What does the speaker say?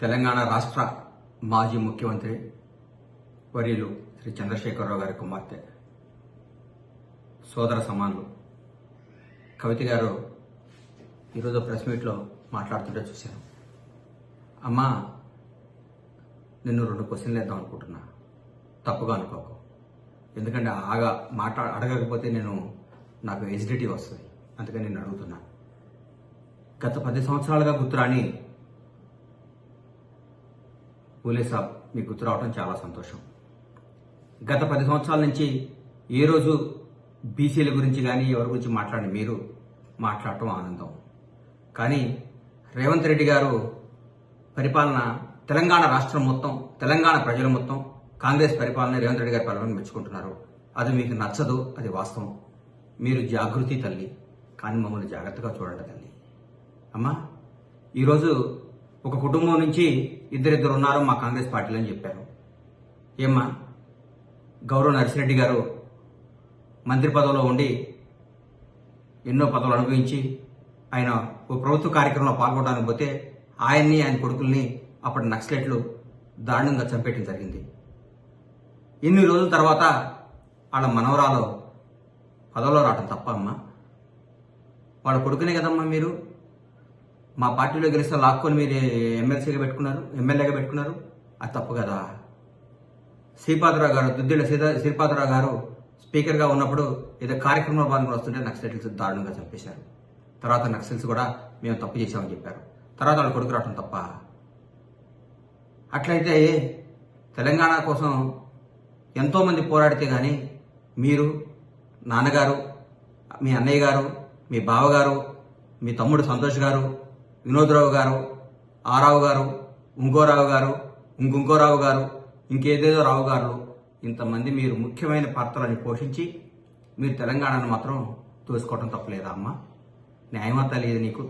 తెలంగాణ రాష్ట్ర మాజీ ముఖ్యమంత్రి వర్యులు శ్రీ చంద్రశేఖరరావు గారి కుమార్తె సోదర సమానులు. కవిత గారు ఈరోజు ప్రెస్ మీట్లో మాట్లాడుతుంటే చూశాను. అమ్మా నిన్ను రెండు క్వశ్చన్లు వేద్దాం అనుకుంటున్నా. తప్పుగా అనుకోకు. ఎందుకంటే ఆగా మాట్లా అడగకపోతే నేను నాకు ఎజిడిటీ వస్తుంది. అందుకని నేను అడుగుతున్నా. గత పది సంవత్సరాలుగా గుర్తురాని పూలే సాబ్ మీకు గుర్తు రావడం చాలా సంతోషం. గత పది సంవత్సరాల నుంచి ఏ రోజు బీసీల గురించి కానీ ఎవరి గురించి మాట్లాడి మీరు మాట్లాడటం ఆనందం. కానీ రేవంత్ రెడ్డి గారు పరిపాలన తెలంగాణ రాష్ట్రం మొత్తం తెలంగాణ ప్రజలు మొత్తం కాంగ్రెస్ పరిపాలన రేవంత్ రెడ్డి గారి పరిపాలన మెచ్చుకుంటున్నారు. అది మీకు నచ్చదు అది వాస్తవం. మీరు జాగృతి తల్లి కానీ మమ్మల్ని జాగ్రత్తగా చూడండి తల్లి. అమ్మా ఈరోజు ఒక కుటుంబం నుంచి ఇద్దరిద్దరు ఉన్నారు మా కాంగ్రెస్ పార్టీలో అని చెప్పారు. ఏమ్మా గౌరవ నర్సిరెడ్డి గారు మంత్రి పదవిలో ఉండి ఎన్నో పదవులు అనుభవించి ఆయన ఓ ప్రభుత్వ కార్యక్రమంలో పాల్గొనడానికి పోతే ఆయన్ని ఆయన కొడుకుల్ని అప్పటి నక్సలెట్లు దారుణంగా చంపేయటం జరిగింది. ఎన్ని రోజుల తర్వాత వాళ్ళ మనవరాలు పదవిలో రావటం తప్ప అమ్మా. వాళ్ళ కొడుకునే కదమ్మా మీరు? మా పార్టీలో గెలిస్తే లాక్కొని మీరు ఎమ్మెల్సీగా పెట్టుకున్నారు ఎమ్మెల్యేగా పెట్టుకున్నారు. అది తప్పు కదా. శ్రీపాదరావు గారు దుద్దిళ్ళ సీతా శ్రీపాదరావు గారు స్పీకర్గా ఉన్నప్పుడు ఏదో కార్యక్రమంలో పాల్గొని వస్తుంటే నక్సలైట్స్ దారుణంగా చంపేశారు. తర్వాత నక్సల్స్ కూడా మేము తప్పు చేశామని చెప్పారు. తర్వాత వాళ్ళు కొడుకు రావటం తప్ప. అట్లయితే తెలంగాణ కోసం ఎంతోమంది పోరాడితే కానీ మీరు నాన్నగారు మీ అన్నయ్య గారు మీ బావగారు మీ తమ్ముడు సంతోష్ గారు వినోద్రావు గారు ఆరావు గారు ఇంకోరావు గారు ఇంకొంకోరావు గారు ఇంకేదేదో రావు గారు ఇంతమంది మీరు ముఖ్యమైన పాత్రలని పోషించి మీరు తెలంగాణను మాత్రం తోసుకోవటం తప్పలేదా అమ్మ న్యాయమత లేదు నీకు.